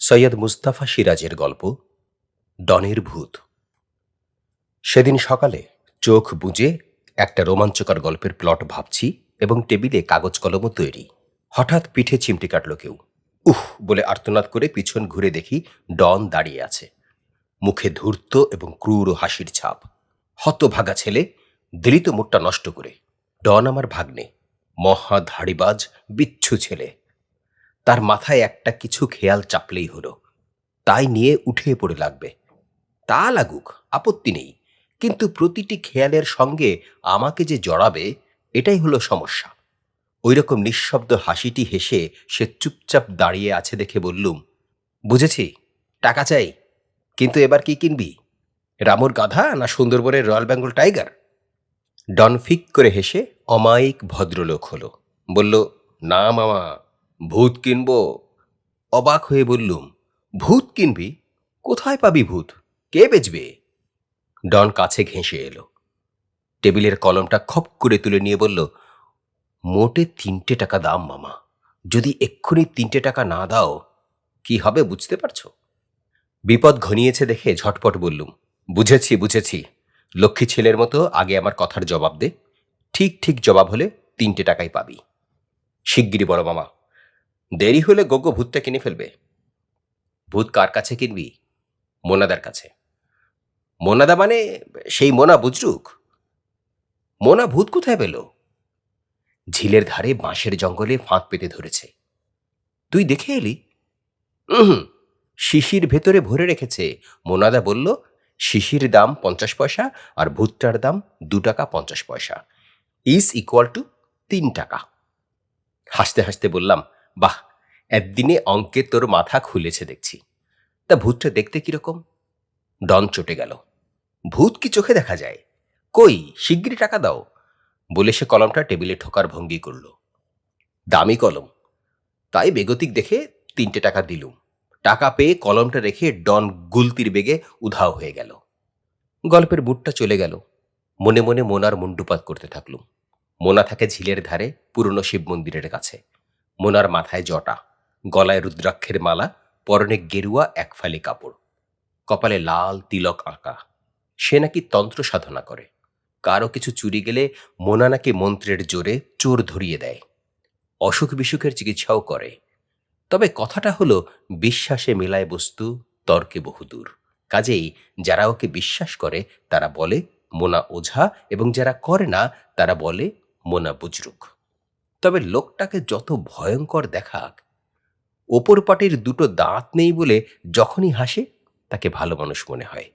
সৈয়দ মুস্তাফা সিরাজের গল্প, ডনের ভূত। সেদিন সকালে চোখ বুজে একটা রোমাঞ্চকর গল্পের প্লট ভাবছি এবং টেবিলে কাগজ কলমও তৈরি। হঠাৎ পিঠে চিমটি কাটল কেউ। উহ, বলে আর্তনাদ করে পিছন ঘুরে দেখি ডন দাঁড়িয়ে আছে। মুখে ধূর্ত এবং ক্রূর হাসির ছাপ। হতভাগা ছেলে দিলিত মুখটা নষ্ট করে। ডন আমার ভাগ্নে, মহা ধাড়িবাজ, বিচ্ছু ছেলে। তার মাথায় একটা কিছু খেয়াল চাপলেই হলো। তাই নিয়ে উঠে পড়ে লাগবে। তা লাগুক, আপত্তি নেই। কিন্তু প্রতিটি খেয়ালের সঙ্গে আমাকে যে জড়াবে, এটাই হলো সমস্যা। ওই রকম নিঃশব্দ হাসিটি হেসে সে চুপচাপ দাঁড়িয়ে আছে দেখে বললুম, বুঝেছি, টাকা চাই, কিন্তু এবার কি কিনবি? রামুর গাধা না সুন্দরবনের রয়্যাল বেঙ্গল টাইগার? ডন ফিক করে হেসে অমায়িক ভদ্রলোক হলো। বলল, না মামা ভূত কিনব? অবাক হয়ে বললুম, ভূত কিনবি? কোথায় পাবি ভূত? কে বেচবে? ডন কাছে ঘেঁষে এলো। টেবিলের কলমটা খপ করে তুলে নিয়ে বলল, মোটে তিনটে টাকা দাম মামা। যদি এক্ষুনি তিনটে টাকা না দাও, কি হবে বুঝতে পারছ? বিপদ ঘনিয়েছে দেখে ঝটপট বললুম, বুঝেছি বুঝেছি। লক্ষ্মী ছেলের মতো আগে আমার কথার জবাব দে। ঠিক ঠিক জবাব হলে তিনটে টাকাই পাবি। শিগগিরই বড় মামা দেরি হলে গোগো ভূতটা কিনে ফেলবে। ভূত কার কাছে কিনবি? মোনাদার কাছে। মোনাদা মানে সেই মোনা বুজরুক। মোনা ভূত কোথায় পেল? ঝিলের ধারে বাঁশের জঙ্গলে ফাঁক পেতে ধরেছে। তুই দেখে এলি? শিশির ভেতরে ভরে রেখেছে। মোনাদা বলল, শিশির দাম পঞ্চাশ পয়সা আর ভূতটার দাম দু টাকা পঞ্চাশ পয়সা। ইজ ইকুয়াল টু তিন টাকা। হাসতে হাসতে বললাম বাহ, একদিনে অঙ্কে তোর মাথা খুলেছে দেখছি। তা ভূতটা দেখতে কীরকম? ডন চটে গেল। ভূত কি চোখে দেখা যায়? কই, শিগগিরই টাকা দাও। বলে সে কলমটা টেবিলে ঠোকার ভঙ্গি করল। দামি কলম। তাই বেগতিক দেখে তিনটে টাকা দিলুম। টাকা পেয়ে কলমটা রেখে ডন গুলতির বেগে উধাও হয়ে গেল। গল্পের বুটটা চলে গেল। মনে মনে মোনার মুন্ডুপাত করতে থাকলুম। মোনা থাকে ঝিলের ধারে, পুরনো শিব মন্দিরের কাছে। মোনার মাথায় জটা, গলায় রুদ্রাক্ষের মালা, পরনে গেরুয়া এক ফালি কাপড়, কপালে লাল তিলক আঁকা। সে নাকি তন্ত্র সাধনা করে। কারও কিছু চুরি গেলে মোনা নাকি মন্ত্রের জোরে চোর ধরিয়ে দেয়। অসুখ বিসুখের চিকিৎসাও করে। তবে কথাটা হলো, বিশ্বাসে মেলায় বস্তু, তর্কে বহুদূর। কাজেই যারা ওকে বিশ্বাস করে, তারা বলে, মোনা ওঝা এবং যারা করে না, তারা বলে, মোনা বুজরুক। তবে লোকটাকে যত ভয়ঙ্কর দেখাক ওপর পাটির দুটো দাঁত নেই বলে যখনই হাসে, তাকে ভালো মানুষ মনে হয়।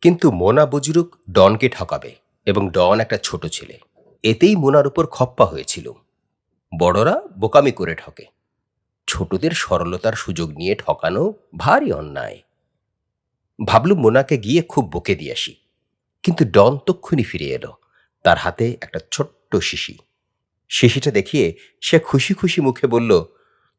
কিন্তু মোনা বুজরুক ডনকে ঠকাবে এবং ডন একটা ছোট ছেলে। এতেই মোনার উপর খপ্পা হয়েছিল। বড়রা বোকামি করে ঠকে। ছোটদের সরলতার সুযোগ নিয়ে ঠকানো ভারী অন্যায়। ভাবলুম মোনাকে গিয়ে খুব বকে দিয়ে আসি। কিন্তু ডন তক্ষুনি ফিরে এলো। তার হাতে একটা ছোট্ট শিশি। শিশিটা দেখিয়ে সে খুশি খুশি মুখে বলল,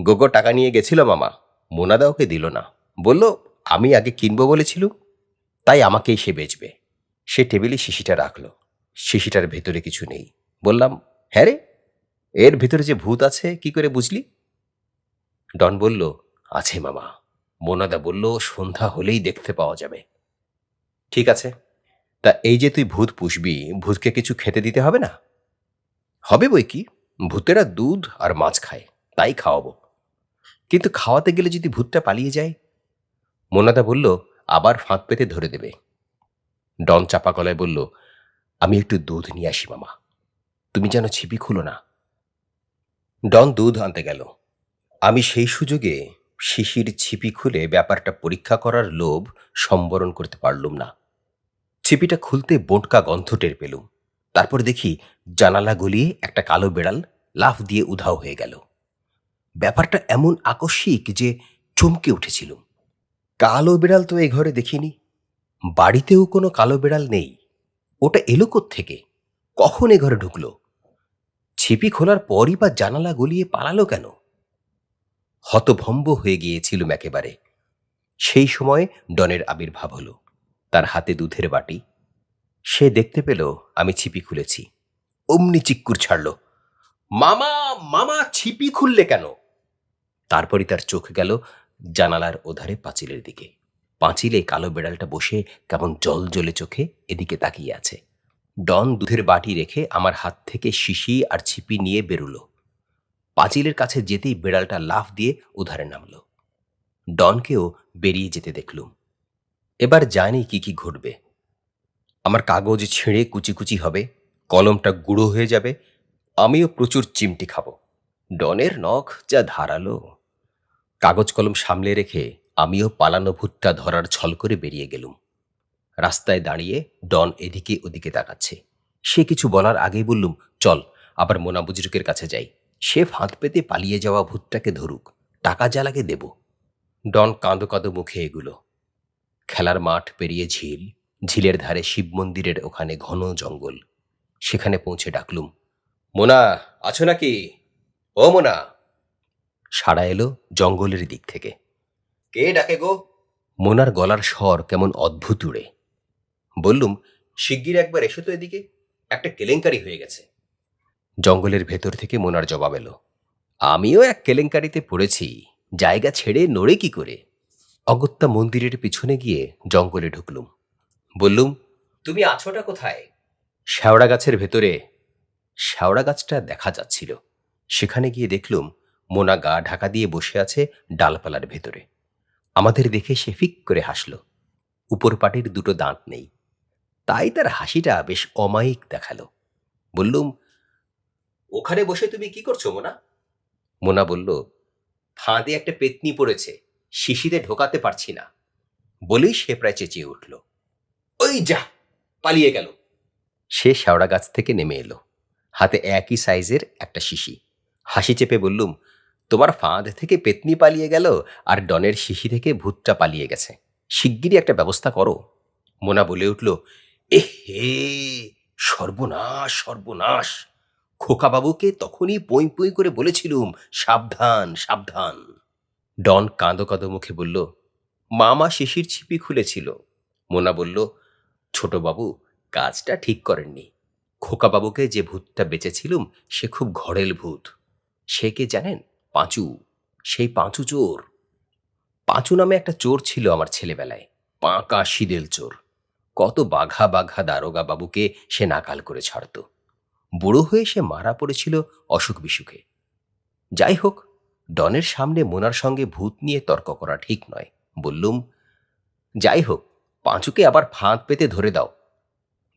গোগো, টাকা নিয়ে গেছিল মামা। মোনাদা ওকে দিল না। বলল, আমি আগে কিনবো বলেছিল তাই আমাকেই সে বেচবে। সে টেবিলে শিশিটা রাখল। শিশিটার ভেতরে কিছু নেই। বললাম হ্যাঁ রে, এর ভেতরে যে ভূত আছে, কি করে বুঝলি? ডন বলল, আছে মামা। মোনাদা বলল, সন্ধ্যা হলেই দেখতে পাওয়া যাবে। ঠিক আছে, তা এই যে তুই ভূত পুষবি, ভূতকে কিছু খেতে দিতে হবে না? হবে বই কি? ভূতেরা দুধ আর মাছ খায়, তাই খাওয়াবো। কিন্তু খাওয়াতে গেলে যদি ভূতটা পালিয়ে যায়? মোনাদা বলল, আবার ফাঁক পেতে ধরে দেবে। ডন চাপা গলায় বলল, আমি একটু দুধ নিয়ে আসি, মামা। তুমি যেন ছিপি খুলো না। ডন দুধ আনতে গেল। আমি সেই সুযোগে শিশির ছিপি খুলে ব্যাপারটা পরীক্ষা করার লোভ সম্বরণ করতে পারলুম না। ছিপিটা খুলতে বোটকা গন্ধ টের পেলুম। তারপর দেখি জানালা গলিয়ে একটা কালো বেড়াল লাফ দিয়ে উধাও হয়ে গেল। ব্যাপারটা এমন আকস্মিক যে চমকে উঠেছিলুম কালো বিড়াল তো এ ঘরে দেখিনি। বাড়িতেও কোনো কালো বিড়াল নেই। ওটা এলো থেকে কখন এ ঘরে ঢুকলো? ছিপি খোলার পরই বা জানালা গলিয়ে পালালো কেন? হতভম্ব হয়ে গিয়েছিলুম একেবারে। সেই সময় ডনের আবির্ভাব হলো। তার হাতে দুধের বাটি সে দেখতে পেল আমি ছিপি খুলেছি। অমনি চিক্কুর ছাড়ল, মামা মামা ছিপি খুললে কেন? তারপরই তার চোখ গেল জানালার ওধারে পাঁচিলের দিকে। পাঁচিলে কালো বেড়ালটা বসে কেমন জল জ্বলে চোখে এদিকে তাকিয়ে আছে। ডন দুধের বাটি রেখে আমার হাত থেকে শিশি আর ছিপি নিয়ে বেরুলো। পাঁচিলের কাছে যেতেই বেড়ালটা লাফ দিয়ে উধারে নামলো। ডনকেও বেরিয়ে যেতে দেখলুম। এবার জানি কি কি ঘটবে। আমার কাগজ ছিঁড়ে কুচি কুচি হবে, কলমটা গুঁড়ো হয়ে যাবে, আমিও প্রচুর চিমটি খাব। ডনের নখ যা ধারালো। কাগজ কলম সামলে রেখে আমিও পালানো ভুট্টা ধরার ছল করে বেরিয়ে গেলুম। রাস্তায় দাঁড়িয়ে ডন এদিকে ওদিকে তাকাচ্ছে। সে কিছু বলার আগেই বললুম, চল, আবার মোনা বুজরুকের কাছে যাই। সে ফাঁদ পেতে পালিয়ে যাওয়া ভূতটাকে ধরুক, টাকা জ্বালাকে দেব। ডন কাঁদো কাঁদো মুখে এগুলো। খেলার মাঠ পেরিয়ে ঝিল ঝিলের ধারে শিব মন্দিরের ওখানে ঘন জঙ্গল। সেখানে পৌঁছে ডাকলুম মোনা আছো নাকি? ও মোনা। সাড়া এলো জঙ্গলের দিক থেকে। কে ডাকে গো? মোনার গলার স্বর কেমন অদ্ভুত উড়ে। বললুম শিগগির একবার এসো তো এদিকে একটা কেলেঙ্কারি হয়ে গেছে। জঙ্গলের ভেতর থেকে মোনার জবাব এলো আমিও এক কেলেঙ্কারিতে পড়েছি জায়গা ছেড়ে নড়ে কি করে? অগত্যা মন্দিরের পিছনে গিয়ে জঙ্গলে ঢুকলুম। বললুম তুমি আছোটা কোথায়? শ্যাওড়া গাছের ভেতরে শ্যাওড়া গাছটা দেখা যাচ্ছিল। সেখানে গিয়ে দেখলুম মোনা গা ঢাকা দিয়ে বসে আছে ডালপালার ভেতরে। আমাদের দেখে সে ফিক করে হাসল। উপর পাটির দুটো দাঁত নেই। তাই তার হাসিটা বেশ অমায়িক দেখাল। বললুম ওখানে বসে তুমি কি করছ মোনা? মোনা বলল ফাঁদে একটা পেতনি পড়েছে শিশিতে ঢোকাতে পারছি না। বলেই সে প্রায় চেঁচিয়ে উঠল। ওই যা, পালিয়ে গেল। সে শ্যাওড়া গাছ থেকে নেমে এলো। হাতে একই সাইজের একটা শিশি। হাসি চেপে বললুম, তোমার ফাঁদ থেকে পেতনি পালিয়ে গেল আর ডনের শিশি থেকে ভূতটা পালিয়ে গেছে। শিগগিরই একটা ব্যবস্থা করো। মোনা বলে উঠল এ হে, সর্বনাশ সর্বনাশ। খোকাবাবুকে তখনই পই পই করে বলেছিলুম, সাবধান সাবধান। ডন কাঁদো কাঁদো মুখে বলল, মামা শিশির ছিপি খুলেছিল। মোনা বলল ছোটবাবু কাজটা ঠিক করেননি। খোকাবাবুকে যে ভূতটা বেঁচেছিলুম, সে খুব ঘরেল ভূত। সে কে জানেন? পাঁচু। সেই পাঁচু চোর। পাঁচু নামে একটা চোর ছিল আমার ছেলেবেলায়, পাঁকা শিদেল চোর। কত বাঘা বাঘা দারোগা বাবুকে সে নাকাল করে ছাড়ত। বুড়ো হয়ে সে মারা পড়েছিল অসুখ বিসুখে। যাই হোক, ডনের সামনে মোনার সঙ্গে ভূত নিয়ে তর্ক করা ঠিক নয়, বললুম, যাই হোক পাঁচুকে আবার ফাঁদ পেতে ধরে দাও।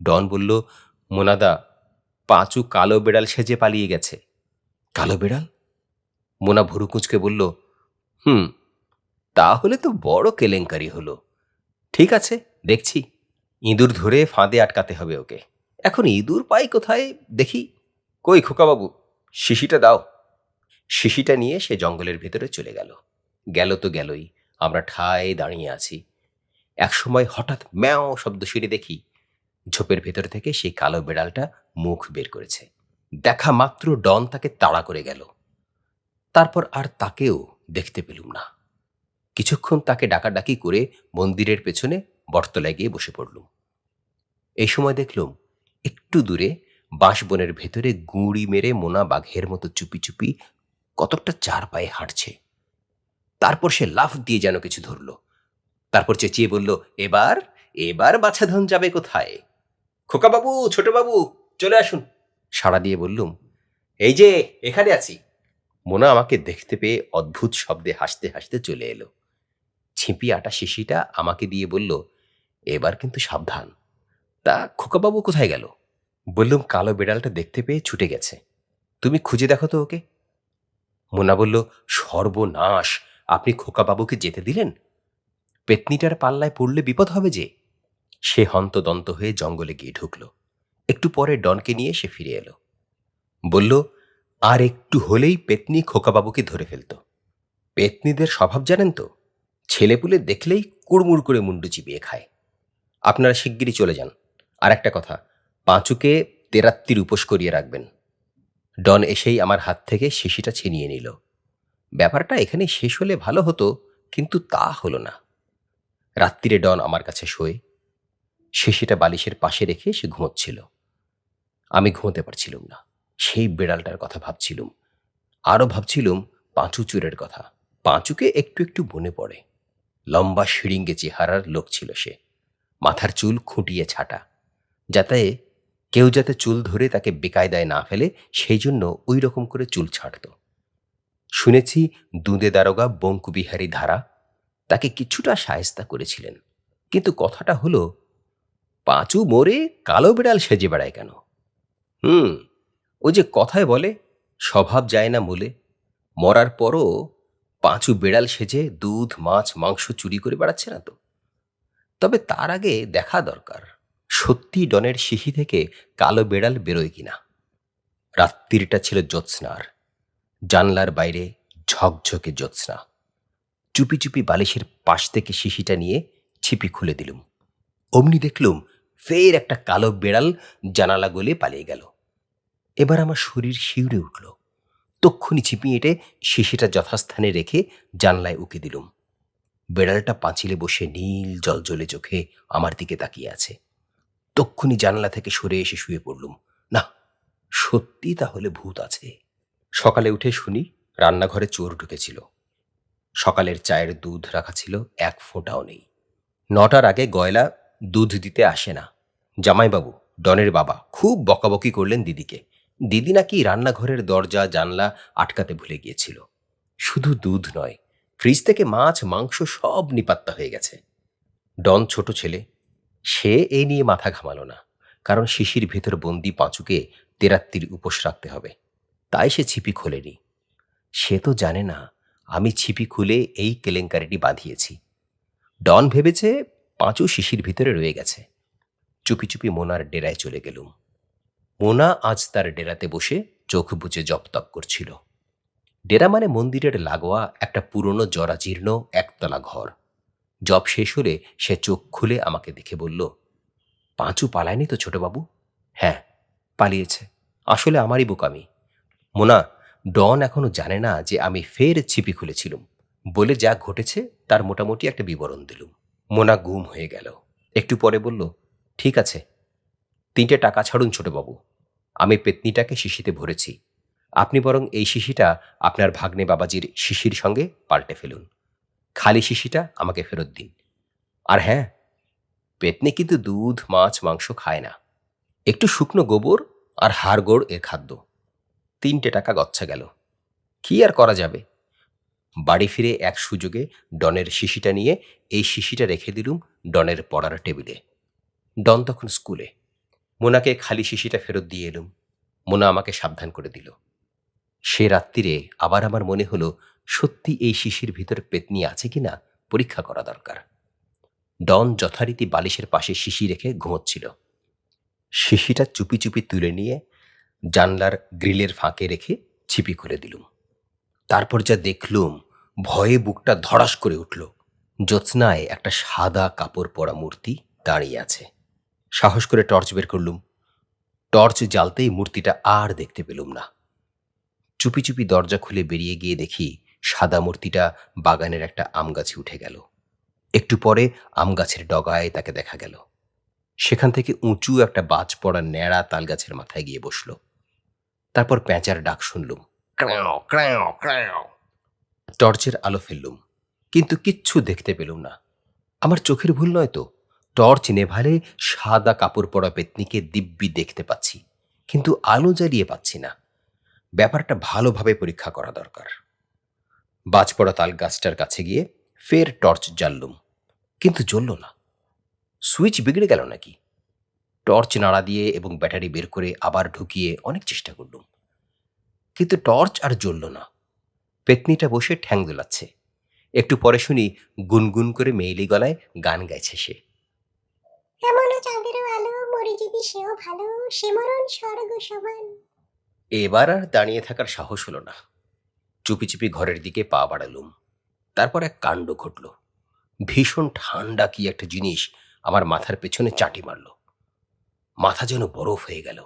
ডন বলল, মোনাদা, পাঁচু কালো বেড়াল সেজে পালিয়ে গেছে। কালো বেড়াল? মোনা ভুরুকুঁচকে বলল, হুম, তাহলে তো বড় কেলেঙ্কারি হলো। ঠিক আছে, দেখছি। ইঁদুর ধরে ফাঁদে আটকাতে হবে ওকে। এখন ইঁদুর পাই কোথায়, দেখি। কই খোকাবাবু, শিশিটা দাও। শিশিটা নিয়ে সে জঙ্গলের ভেতরে চলে গেল। গেল তো গেলই, আমরা ঠায় দাঁড়িয়ে আছি। একসময় হঠাৎ ম্যাও শব্দ শুনে দেখি। ঝোপের ভেতর থেকে সেই কালো বেড়ালটা মুখ বের করেছে। দেখা মাত্র ডন তাকে তাড়া করে গেল। তারপর আর তাকেও দেখতে পেলুম না। কিছুক্ষণ তাকে ডাকাডাকি করে মন্দিরের পেছনে বটতলায় গিয়ে বসে পড়লুম। এই সময় দেখলুম একটু দূরে বাঁশবনের ভেতরে গুঁড়ি মেরে মোনা বাঘের মতো চুপি চুপি কতকটা চার পায়ে হাঁটছে। তারপর সে লাফ দিয়ে যেন কিছু ধরল। তারপর চেঁচিয়ে বলল, এবার এবার বাছাধন যাবে কোথায়? খোকাবাবু, ছোটবাবু, চলে আসুন। সাড়া দিয়ে বললুম, এই যে, এখানে আছি। মোনা আমাকে দেখতে পেয়ে অদ্ভুত শব্দে হাসতে হাসতে চলে এলো। ছিপি আটা শিশিটা আমাকে দিয়ে বলল, এবার কিন্তু সাবধান। তা খোকাবাবু কোথায় গেল? বললুম, কালো বেড়ালটা দেখতে পেয়ে ছুটে গেছে। তুমি খুঁজে দেখো তো ওকে? মোনা বলল, সর্বনাশ! আপনি খোকাবাবুকে যেতে দিলেন? পেতনিটার পাল্লায় পড়লে বিপদ হবে যে? সে হন্তদন্ত হয়ে জঙ্গলে গিয়ে ঢুকল। একটু পরে ডনকে নিয়ে সে ফিরে এলো। বলল, আর একটু হলেই পেতনি খোকাবাবুকে ধরে ফেলত। পেতনিদের স্বভাব জানেন তো? ছেলেপুলে দেখলেই কুড়মুড় করে মুন্ডু চিবিয়ে খায়। আপনারা শিগগিরই চলে যান। আর একটা কথা, পাঁচুকে তেরাত্তির উপোস করিয়ে রাখবেন ডন এসেই আমার হাত থেকে শিশিটা ছিনিয়ে নিল। ব্যাপারটা এখানে শেষ হলে ভালো হতো, কিন্তু তা হলো না। রাত্রিরে ডন আমার কাছে শোয়ে। সেটা বালিশের পাশে রেখে সে ঘুমোচ্ছিল। আমি ঘুমোতে পারছিলুম না। সেই বিড়ালটার কথা ভাবছিলুম। আরও ভাবছিলুম পাঁচু চুরের কথা। পাঁচুকে একটু একটু মনে পড়ে। লম্বা শিরিঙ্গে চেহারার লোক ছিল সে। মাথার চুল খুঁটিয়ে ছাটা। যাতে কেউ যাতে চুল ধরে তাকে বেকায়দায় না ফেলে, সেই জন্য ওই রকম করে চুল ছাঁটত। শুনেছি দুঁদে দারোগা বঙ্কুবিহারী ধারা তাকে কিছুটা সায়স্তা করেছিলেন। কিন্তু কথাটা হলো, পাঁচু মোরে কালো বিড়াল সেজে বেড়ায় কেন? হুম, ও যে কথায় বলে, স্বভাব যায় না মূলে। মরার পরও পাঁচু বেড়াল সেজে দুধ, মাছ, মাংস চুরি করে বেড়াচ্ছে না তো। তবে তার আগে দেখা দরকার, সত্যি ডনের শিশি থেকে কালো বেড়াল বেরোয় কিনা? রাত্রিটা ছিল জ্যোৎস্নার। জানলার বাইরে ঝকঝকে জ্যোৎস্না। চুপি চুপি বালিশের পাশ থেকে শিশিটা নিয়ে ছিপি খুলে দিলুম। অমনি দেখলুম ফের একটা কালো বেড়াল জানালা গলে পালিয়ে গেল। এবার আমার শরীর শিউরে উঠল। তক্ষুনি ছিপি এঁটে শিশিটা যথাস্থানে রেখে জানলায় উকে দিলুম। বেড়ালটা পাঁচিলে বসে নীল জলজলে চোখে আমার দিকে তাকিয়ে আছে। তক্ষুনি জানলা থেকে সরে এসে শুয়ে পড়লুম। না, সত্যি তাহলে ভূত আছে। সকালে উঠে শুনি রান্নাঘরে চোর ঢুকেছিল। সকালের চায়ের দুধ রাখা ছিল, এক ফোঁটাও নেই। নটার আগে গয়লা দুধ দিতে আসে না। জামাইবাবু, ডনের বাবা, খুব বকাবকি করলেন দিদিকে। দিদি নাকি রান্নাঘরের দরজা, জানলা আটকাতে ভুলে গিয়েছিল। শুধু দুধ নয়, ফ্রিজ থেকে মাছ, মাংস সব নিপাত্তা হয়ে গেছে। ডন ছোট ছেলে, সে এ নিয়ে মাথা ঘামালো না, কারণ শিশির ভেতর বন্দি পাঁচুকে তেরাত্তির উপোস রাখতে হবে। তাই সে ছিপি খোলেনি। সে তো জানে না আমি ছিপি খুলে এই কেলেঙ্কারিটি বাঁধিয়েছি। ডন ভেবেছে পাঁচু শিশির ভিতরে রয়ে গেছে। চুপি চুপি মোনার ডেরায় চলে গেলুম। মোনা আজ তার ডেরাতে বসে চোখ বুজে জপতপ করছিল। ডেরা মানে মন্দিরের লাগোয়া একটা পুরনো জরাজীর্ণ একতলা ঘর। জব শেষ হলে সে চোখ খুলে আমাকে দেখে বলল, পাঁচু পালায়নি তো ছোটবাবু? হ্যাঁ পালিয়েছে। আসলে আমারই বোকামি। মোনা ডন এখনও জানে না যে আমি ফের ছিপি খুলেছিলুম। বলে যা ঘটেছে তার মোটামুটি একটা বিবরণ দিলুম। মোনা গুম হয়ে গেল। একটু পরে বলল, ঠিক আছে। তিনটে টাকা ছাড়ুন ছোটবাবু। আমি পেতনিটাকে শিশিতে ভরেছি। আপনি বরং এই শিশিটা আপনার ভাগ্নে বাবাজির শিশির সঙ্গে পাল্টে ফেলুন। খালি শিশিটা আমাকে ফেরত দিন। আর হ্যাঁ পেতনি কিন্তু দুধ, মাছ, মাংস খায় না। একটু শুকনো গোবর আর হাড়গোড় এর খাদ্য। তিনটে টাকা গচ্ছা গেল। কি আর করা যাবে? বাড়ি ফিরে এক সুযোগে ডনের শিশিটা নিয়ে এই শিশিটা রেখে দিলুম ডনের পড়ার টেবিলে। ডন তখন স্কুলে। মোনাকে খালি শিশিটা ফেরত দিয়ে এলুম। মোনা আমাকে সাবধান করে দিল। সে রাত্রিরে আবার আমার মনে হলো, সত্যি এই শিশির ভিতর পেতনি আছে কিনা পরীক্ষা করা দরকার। ডন যথারীতি বালিশের পাশে শিশি রেখে ঘুমোচ্ছিল। শিশিটা চুপি চুপি তুলে নিয়ে জানলার গ্রিলের ফাঁকে রেখে ছিপি খুলে দিলুম। তারপর যা দেখলুম, ভয়ে বুকটা ধড়াস করে উঠল। জ্যোৎস্নায় একটা সাদা কাপড় পরা মূর্তি দাঁড়িয়ে আছে। সাহস করে টর্চ বের করলুম। টর্চ জ্বালতেই মূর্তিটা আর দেখতে পেলুম না। চুপি চুপি দরজা খুলে বেরিয়ে গিয়ে দেখি সাদা মূর্তিটা বাগানের একটা আম গাছে উঠে গেল। একটু পরে আম গাছের ডগায় তাকে দেখা গেল। সেখান থেকে উঁচু একটা বাজ পড়া ন্যাড়া তাল গাছের মাথায় গিয়ে বসল। তারপর প্যাঁচার ডাক শুনলুম। ক্র্যাও ক্র্যাও ক্র্যাও। টর্চের আলো ফেললুম কিন্তু কিচ্ছু দেখতে পেলুম না। আমার চোখের ভুল নয় তো টর্চ নেভালে সাদা কাপড় পরা পেতনিকে দিব্যি দেখতে পাচ্ছি কিন্তু আলো জ্বালিয়ে পাচ্ছি না। ব্যাপারটা ভালোভাবে পরীক্ষা করা দরকার। বাজপড়া তাল গাছটার কাছে গিয়ে ফের টর্চ জ্বাললুম কিন্তু জ্বলল না। সুইচ বিগড়ে গেল নাকি? টর্চ নাড়া দিয়ে এবং ব্যাটারি বের করে আবার ঢুকিয়ে অনেক চেষ্টা করলুম। কিন্তু টর্চ আর জ্বলল না। পেতনিটা বসে ঠ্যাং দোলাচ্ছে। একটু পরে শুনি গুনগুন করে মেইলি গলায় গান গাইছে সে। এমনও চাঁদেরও আলো মরে যদি সেও ভালো সে মরণ স্বর্গ সমান। এবার আর দাঁড়িয়ে থাকার সাহস হলো না। চুপি চুপি ঘরের দিকে পা বাড়ালুম। তারপর এক কাণ্ড ঘটল। ভীষণ ঠান্ডা কি একটা জিনিস আমার মাথার পেছনে চাটি মারল। মাথা যেন বরফ হয়ে গেল।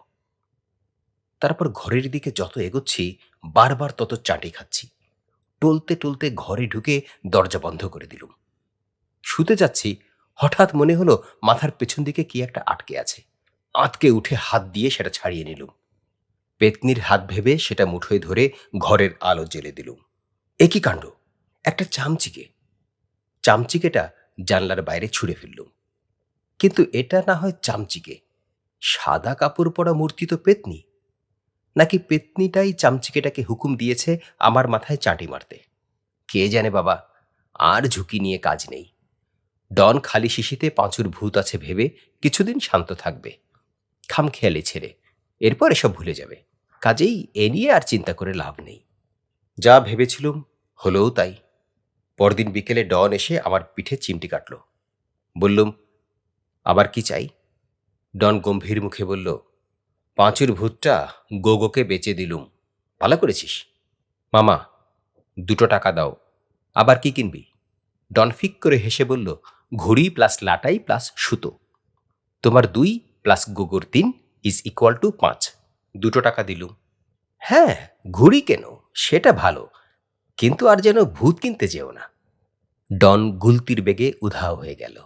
তারপর ঘরের দিকে যত এগোচ্ছি, বারবার তত চাটি খাচ্ছি। টলতে টলতে ঘরে ঢুকে দরজা বন্ধ করে দিলুম। শুতে যাচ্ছি, হঠাৎ মনে হলো মাথার পেছন দিকে কি একটা আটকে আছে। আটকে উঠে হাত দিয়ে সেটা ছাড়িয়ে নিলুম। পেতনির হাত ভেবে সেটা মুঠোয় ধরে ঘরের আলো জ্বেলে দিলুম। একই কাণ্ড? একটা চামচিকে। চামচিকেটা জানলার বাইরে ছুঁড়ে ফেললুম। কিন্তু এটা না হয় চামচিকে। সাদা কাপড় পরা মূর্তি তো পেতনি। নাকি পেতনিটাই চামচিকেটাকে হুকুম দিয়েছে আমার মাথায় চাঁটি মারতে। কে জানে বাবা, আর ঝুঁকি নিয়ে কাজ নেই। ডন খালি শিশিতে পাঁচুর ভূত আছে ভেবে কিছুদিন শান্ত থাকবে। খামখেয়ালি ছেড়ে, এরপর এসব ভুলে যাবে। কাজেই এ নিয়ে আর চিন্তা করে লাভ নেই। যা ভেবেছিলুম হলেও তাই। পরদিন বিকেলে ডন এসে আমার পিঠে চিমটি কাটল। বললুম, আবার কি চাই? ডন গম্ভীর মুখে বলল, পাঁচুর ভূতটা গোগোকে বেচে দিলুম। ভালো করেছিস। মামা, দুটো টাকা দাও। আবার কি কিনবি? ডন ফিক করে হেসে বলল, ঘুড়ি প্লাস লাটাই প্লাস সুতো। তোমার দুই প্লাস গোগোর তিন ইজ ইকুয়াল টু পাঁচ। দুটো টাকা দিলুম। হ্যাঁ ঘুড়ি কেন? সেটা ভালো। কিন্তু আর যেন ভূত কিনতে যেও না। ডন গুলতির বেগে উধাও হয়ে গেল।